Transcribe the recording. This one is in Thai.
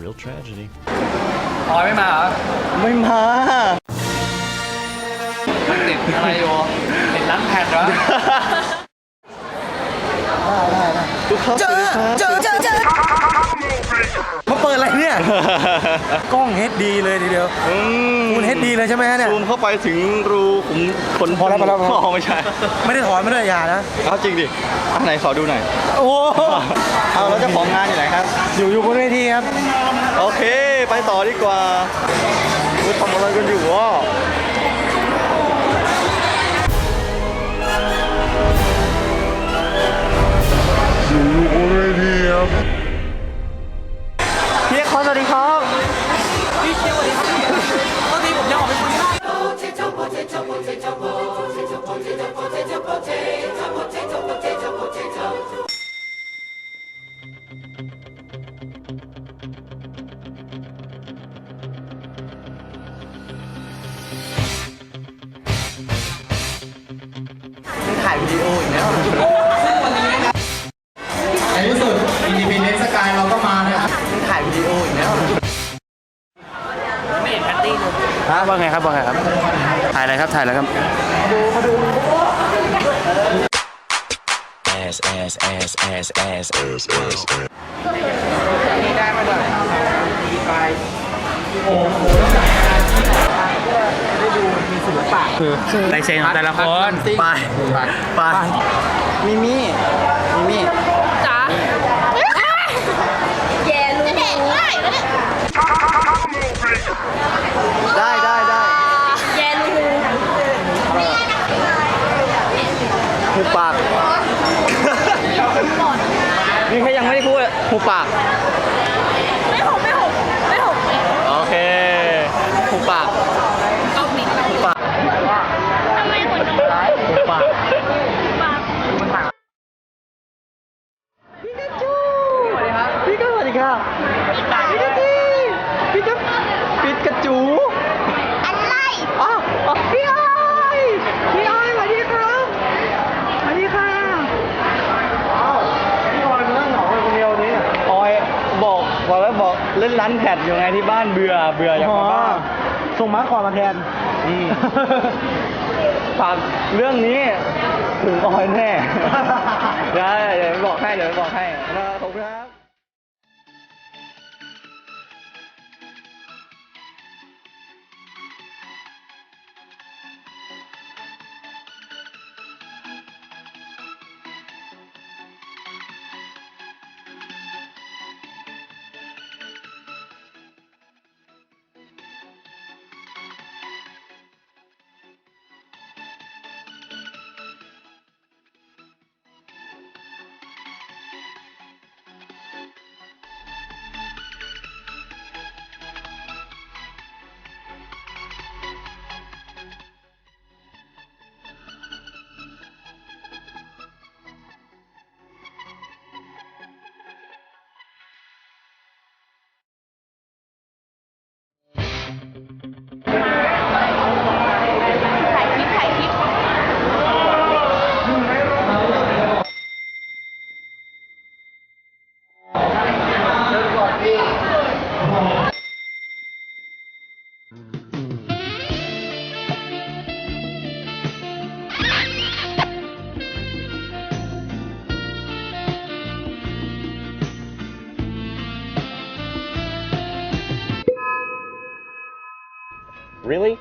real tragedy. ออยไม่มาเหรอไม่มา มันติดอะไรอยู่ติดร้านแผ่นเหรอทุกครับสวัสดีครับเจอเจอเจอมา เปิดอะไรเนี่ย กล้อง HD เลยทีเดียวอืมคุณ HD เลยใช่ไหมฮะเนี่ย ซูมเข้าไปถึงรูขุมขนพอแล้วพอแล้วพอแล้วอ๋อไม่ใช่ไม่ได้ถอนไม่ได้อยานะ เอาจริงดิอันไหนขอดูหน่อยโอ้โหเอาแล้วเจ้าของงานอยู่ไหนครับ อยู่อยู่บนเวทีครับ โอเค ไปต่อดีกว่าคุณทำอะไรกันอยู่วะ ถ่ายวิดีโออีกแล้วในที่สุด Independent Sky เราก็มาเนี่ยถ่ายวิดีโออีกแล้วไม่เห็นแพตตี้เลยฮะว่าไงครับว่าไงครับ ถ่ายอะไรครับถ่ายอะไรครับ Ass, ass, ass, ass, ass, ass, ass. ลายเซ็นของแต่ละคน ไปไปมิมี่มิมี่จ๋าแย่ลูกเด็กง่ายนะเนี่ยได้ได้ได้แย่ลูกหูปากนี่แค่ยังไม่ได้พูดหูปากไม่หกไม่หกไม่หก โอเคหูปาก เอาปิด หูปาก ทำไมคนดู หูปาก พี่ก็สวัสดีค่ะพี่กาจูพี่จะปิดกระจู อะไร อ๋ออ๋อพี่อ้อยพี่อ้อยสวัสดีครับสวัสดีค่ะอ้าวพี่ออยมานั่งเหงาอยู่คนเดียวนี่ออยบอกบอกแล้วบอก เล่นร้านแพดอยู่ไงที่บ้านเบื่อเบื่ออยากกลับบ้านส่งมาขอมาแทนอืมฝากเรื่องนี้ถึงออยแน่ ได้เดี๋ยวบอกให้เดี๋ยวบอกให้นะครับขอบคุณครับ Really?